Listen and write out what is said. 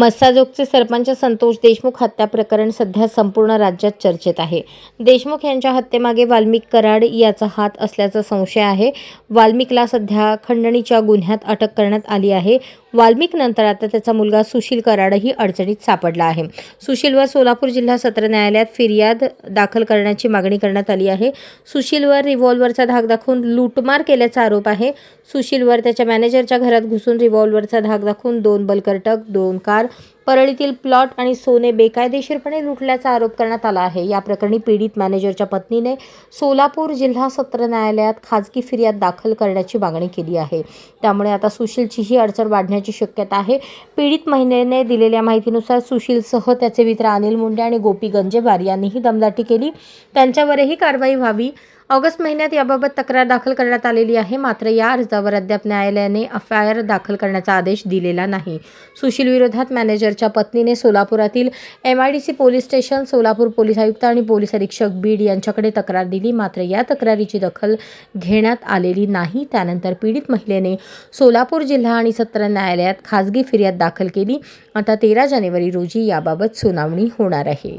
मस्साजोगचे सरपंच संतोष देशमुख हत्या प्रकरण सध्या संपूर्ण राज्यात चर्चेत आहे. देशमुख यांच्या हत्येमागे वाल्मिक कराड याचा हात असल्याचा संशय आहे. वाल्मिकला सध्या खंडणीच्या गुन्ह्यात अटक करण्यात आली आहे. वाल्मिक नंतर आता त्याचा मुलगा सुशील कराडही अडचणीत सापडला आहे. सुशीलवर सोलापूर जिल्हा सत्र न्यायालयात फिर्याद दाखल करण्याची मागणी करण्यात आली आहे. सुशीलवर रिव्हॉल्वरचा धाक दाखवून लूटमार केल्याचा आरोप आहे. सुशीलवर त्याच्या मॅनेजरच्या घरात घुसून रिव्हॉल्वरचा धाक दाखवून दोन बलकरटक दोन कार परळीतील प्लॉट आणि सोने बेकायदेशीरपणे लुटल्याचा आरोप करण्यात आला आहे. या प्रकरणी पीडित मॅनेजरच्या पत्नीने सोलापूर जिल्हा सत्र न्यायालयात खाजगी फिर्याद दाखल करण्याची मागणी केली आहे. त्यामुळे आता सुशीलचीही अडचण वाढण्याची शक्यता आहे. पीडित महिलेने दिलेल्या माहितीनुसार सुशीलसह त्याचे मित्र अनिल मुंडे आणि गोपी गंजेवार यांनीही दमदाटी केली. त्यांच्यावरही कारवाई व्हावी ऑगस्ट महिन्यात याबाबत तक्रार दाखल करण्यात आलेली आहे. मात्र या अर्जावर अद्याप न्यायालयाने एफ आय आर दाखल करण्याचा आदेश दिलेला नाही. सुशील विरोधात मॅनेजरच्या पत्नीने सोलापुरातील M I D C police station Solapur police आयुक्त आणि पोलीस अधीक्षक बीड यांच्याकडे तक्रार दिली. मात्र या तक्रारीची दखल घेण्यात आलेली नाही. त्यानंतर पीडित महिलेने सोलापूर जिल्हा आणि सत्र न्यायालयात खासगी फिर्याद दाखल केली. आता तेरा जानेवारी रोजी याबाबत सुनावणी होणार आहे.